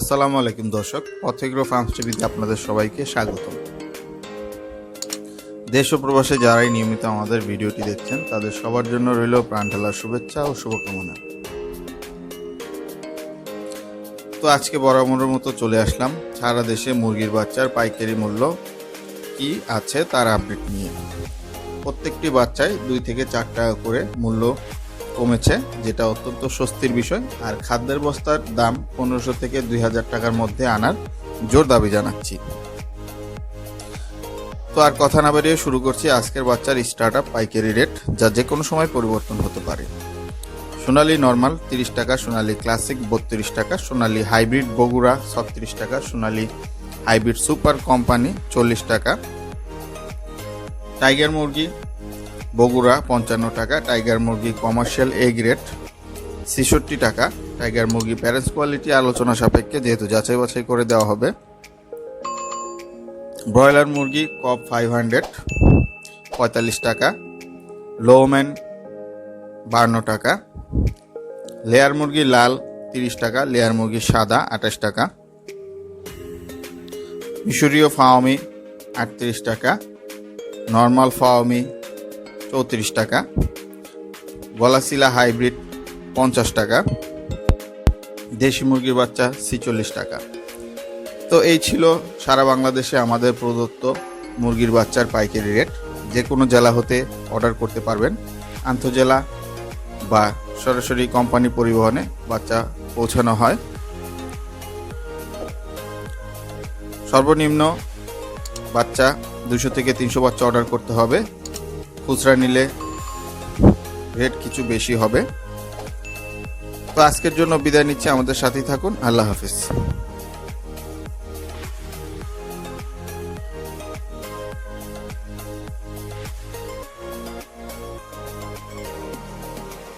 আসসালামু আলাইকুম দর্শক পথেগ্রো ফার্মস টিভিতে আপনাদের সবাইকে স্বাগত দেশ ও প্রবাসে যারাই নিয়মিত আমাদের ভিডিওটি দেখছেন, তাদের সবার জন্য রইল প্রাণঢালার শুভেচ্ছা ও শুভকামনা। তো আজকে বরাবরের মতো চলে আসলাম। সারা দেশে মুরগির বাচ্চার পাইকারি মূল্য কি আছে তার আপডেট নিয়ে। প্রত্যেকটি বাচ্চায় দুই থেকে চার টাকা করে মূল্য কমেছে, যেটা অত্যন্ত স্বস্তির বিষয়। আর খাদ্যের বস্তার দাম পনেরোশো থেকে দুই হাজার টাকার মধ্যে আনার জোর দাবি জানাচ্ছি। তো আর কথা না বেরিয়ে শুরু করছি আজকের বাচ্চার স্টার্ট আপ পাইকারি রেট যা যে কোনো সময় পরিবর্তন হতে পারে। সোনালি নর্মাল তিরিশ টাকা, সোনালি ক্লাসিক বত্রিশ টাকা, সোনালি হাইব্রিড বগুড়া ছত্রিশ টাকা, সোনালি হাইব্রিড সুপার কোম্পানি চল্লিশ টাকা। টাইগার মুরগি বগুড়া, পঞ্চান্ন টাকা, টাইগার মুরগি কমার্শিয়াল এ গ্রেড ছেষট্টি টাকা, টাইগার মুরগি প্যারেন্টস কোয়ালিটি আলোচনা সাপেক্ষে যেহেতু যাচাই বাছাই করে দেওয়া হবে। ব্রয়লার মুরগি কপ ফাইভ হান্ড্রেড পঁয়তাল্লিশ টাকা লোম্যান বান্ন টাকা লেয়ার মুরগি লাল তিরিশ টাকা লেয়ার মুরগি সাদা আঠাশ টাকা, মিশরীয় ফাওমি আটত্রিশ টাকা নর্মাল ফাওমি চৌত্রিশ টাকা। গলাশিলা হাইব্রিড পঞ্চাশ টাকা। দেশি মুরগির বাচ্চা ছিচল্লিশ টাকা। তো এই ছিল সারা বাংলাদেশে আমাদের প্রদত্ত মুরগির বাচ্চার পাইকারি রেট। যে কোনো জেলা হতে অর্ডার করতে পারবেন। আন্তজেলা বা সরাসরি কোম্পানি পরিবহনে বাচ্চা পৌঁছানো হয়। সর্বনিম্ন বাচ্চা দুশো থেকে তিনশো বাচ্চা অর্ডার করতে হবে। খুচরা নিলে রেট কিছু বেশি হবে। তো আজকের জন্য বিদায় নিচ্ছি। আমাদের সাথেই থাকুন। আল্লাহ হাফিজ।